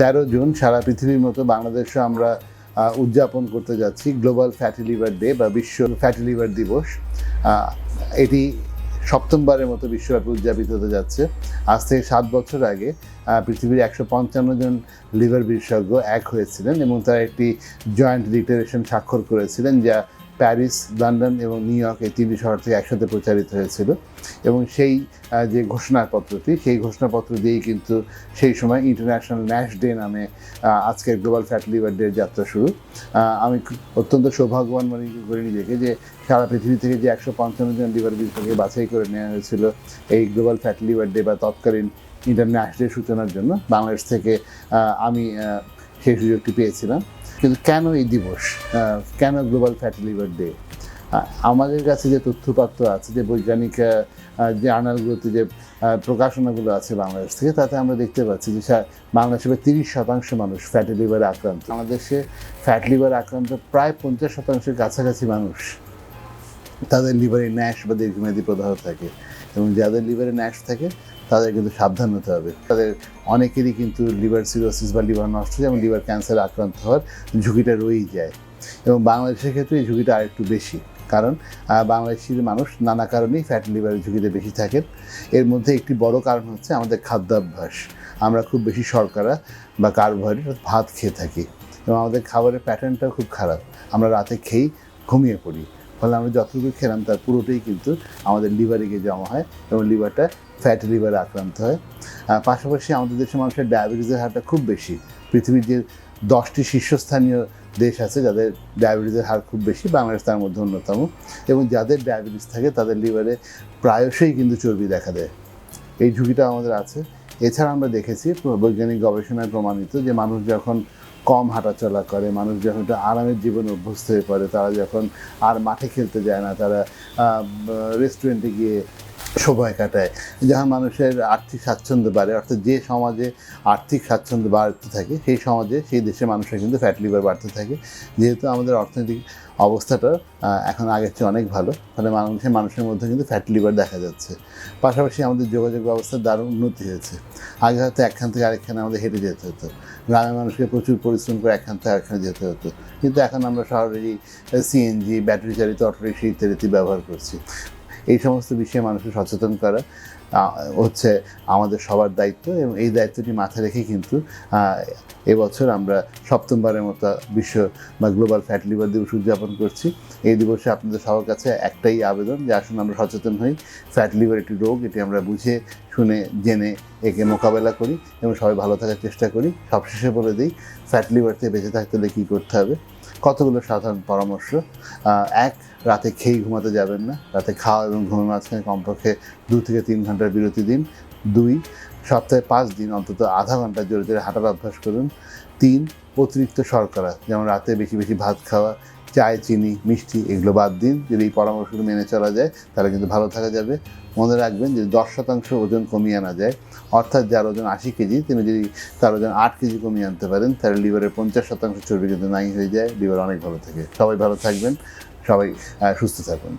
তেরো জুন সারা পৃথিবীর মতো বাংলাদেশও আমরা উদযাপন করতে যাচ্ছি। গ্লোবাল ফ্যাটি লিভার ডে বা বিশ্ব ফ্যাটি লিভার দিবস। এটি সপ্তমবারের মতো বিশ্বব্যাপী উদযাপিত হতে যাচ্ছে। আজ থেকে সাত বছর আগে পৃথিবীর একশো পঞ্চান্ন জন লিভার বিশেষজ্ঞ এক হয়েছিলেন এবং তারা একটি জয়েন্ট ডিক্লারেশন স্বাক্ষর করেছিলেন যা প্যারিস, লন্ডন এবং নিউ ইয়র্ক এই তিনটি শহর থেকে একসাথে প্রচারিত হয়েছিল। এবং সেই যে ঘোষণাপত্রটি, সেই ঘোষণাপত্র দিয়েই কিন্তু সেই সময় ইন্টারন্যাশনাল ন্যাশ ডে নামে আজকের গ্লোবাল ফ্যাট লিভার ডে যাত্রা শুরু। আমি অত্যন্ত সৌভাগ্যবান মনে করি নিজেকে যে সারা পৃথিবী থেকে যে একশো পঞ্চান্ন জন লিভার বিশেষজ্ঞ বাছাই করে নেওয়া হয়েছিল এই গ্লোবাল ফ্যাট লিভার ডে বা তৎকালীন ইন্টারন্যাশনাল সূচনার জন্য। বাংলাদেশ থেকে আমি সেই পেয়েছিলাম। কিন্তু কেন এই দিবস? কেন গ্লোবাল ফ্যাটি লিভার ডে আমাদের কাছে যে তথ্যপাত্র আছে, যে বৈজ্ঞানিক জার্নালগুলোতে যে প্রকাশনাগুলো আছে বাংলাদেশ থেকে, তাতে আমরা দেখতে পাচ্ছি যে বাংলাদেশে প্রায় তিরিশ শতাংশ মানুষ ফ্যাটি লিভারে আক্রান্ত। আমাদের দেশে ফ্যাট লিভার আক্রান্ত প্রায় পঞ্চাশ শতাংশের কাছাকাছি মানুষ। তাদের লিভারে ন্যাশ বা দীর্ঘমেয়াদী প্রদাহ থাকে। এবং যাদের লিভারে ন্যাশ থাকে, তাদের কিন্তু সাবধান হতে হবে। তাদের অনেকেরই কিন্তু লিভার সিরোসিস বা লিভার নষ্ট এবং লিভার ক্যান্সার আক্রান্ত হওয়ার ঝুঁকিটা রয়েই যায়। এবং বাংলাদেশের ক্ষেত্রে এই ঝুঁকিটা আরেকটু বেশি। কারণ বাংলাদেশের মানুষ নানা কারণেই ফ্যাটি লিভারের ঝুঁকিতে বেশি থাকেন। এর মধ্যে একটি বড় কারণ হচ্ছে আমাদের খাদ্যাভ্যাস। আমরা খুব বেশি শর্করা বা কার্বোহাইড্রেট ভাত খেয়ে থাকি। এবং আমাদের খাবারের প্যাটার্নটাও খুব খারাপ। আমরা রাতে খেয়েই ঘুমিয়ে পড়ি। ফলে আমরা যতটুকু খেলাম তার পুরোটাই কিন্তু আমাদের লিভারে গিয়ে জমা হয় এবং লিভারটা ফ্যাট লিভারে আক্রান্ত হয়। পাশাপাশি আমাদের দেশের মানুষের ডায়াবেটিসের হারটা খুব বেশি। পৃথিবীর যে দশটি শীর্ষস্থানীয় দেশ আছে, যাদের ডায়াবেটিসের হার খুব বেশি, বাংলাদেশ তার মধ্যে অন্যতম। এবং যাদের ডায়াবেটিস থাকে, তাদের লিভারে প্রায়শই কিন্তু চর্বি দেখা দেয়। এই ঝুঁকিটা আমাদের আছে। এছাড়া আমরা দেখেছি বৈজ্ঞানিক গবেষণায় প্রমাণিত যে মানুষ যখন কম হাঁটাচলা করে, মানুষ যখন একটু আরামের জীবনে অভ্যস্ত হয়ে পড়ে, তারা যখন আর মাঠে খেলতে যায় না, তারা রেস্টুরেন্টে গিয়ে সময় কাটায়। যখন মানুষের আর্থিক স্বাচ্ছন্দ্য বাড়ে, অর্থাৎ যে সমাজে আর্থিক স্বাচ্ছন্দ্য বাড়তে থাকে, সেই সমাজে, সেই দেশের মানুষের কিন্তু ফ্যাট লিভার বাড়তে থাকে। যেহেতু আমাদের অর্থনৈতিক অবস্থাটা এখন আগের চেয়ে অনেক ভালো, ফলে মানুষের মানুষের মধ্যে কিন্তু ফ্যাট লিভার দেখা যাচ্ছে। পাশাপাশি আমাদের যোগাযোগ ব্যবস্থার দারুণ উন্নতি হয়েছে। আগে হয়তো একখান থেকে আরেকখানে আমাদের হেঁটে যেতে হতো। গ্রামের মানুষকে প্রচুর পরিশ্রম করে একখান থেকে এখানে যেতে হতো। কিন্তু এখন আমরা শহরেরই সিএনজি ব্যাটারি চালিত অটোরিক্সা ইত্যাদি ব্যবহার করছি। এই সমস্ত বিষয়ে মানুষকে সচেতন করা হচ্ছে আমাদের সবার দায়িত্ব এবং এই দায়িত্বটি মাথায় রেখে কিন্তু এবছর আমরা সপ্তমবারের মতো বিশ্ব বা গ্লোবাল ফ্যাট লিভার দিবস উদযাপন করছি। এই দিবসে আপনাদের সবার কাছে একটাই আবেদন যে আসুন আমরা সচেতন হই। ফ্যাট লিভার একটি রোগ, এটি আমরা বুঝে, শুনে, জেনে একে মোকাবেলা করি এবং সবাই ভালো থাকার চেষ্টা করি। সবশেষে বলে দিই, ফ্যাট লিভার থেকে বেঁচে থাকতে হলে কী করতে হবে? কতগুলো সাধারণ পরামর্শ? এক, রাতে খেয়ে ঘুমাতে যাবেন না। রাতে খাওয়া এবং ঘুমের মাঝখানে কমপক্ষে দু থেকে তিন ঘণ্টার বিরতি দিন। দুই, সপ্তাহে পাঁচ দিন অন্তত আধা ঘণ্টা জোরে জোরে হাঁটার অভ্যাস করুন। তিন, অতিরিক্ত শর্করা, যেমন রাতে বেশি বেশি ভাত খাওয়া চায় চিনি, মিষ্টি এগুলো বাদ দিন। যদি এই পরামর্শগুলো মেনে চলা যায়, তাহলে কিন্তু ভালো থাকা যাবে। মনে রাখবেন যদি দশ শতাংশ ওজন কমিয়ে আনা যায়। অর্থাৎ যার ওজন আশি কেজি, তিনি যদি তার ওজন আট কেজি কমিয়ে আনতে পারেন তাহলে লিভারের পঞ্চাশ শতাংশ চর্বি কিন্তু নাই হয়ে যায়। লিভার অনেক ভালো থাকে। সবাই ভালো থাকবেন। সবাই সুস্থ থাকুন।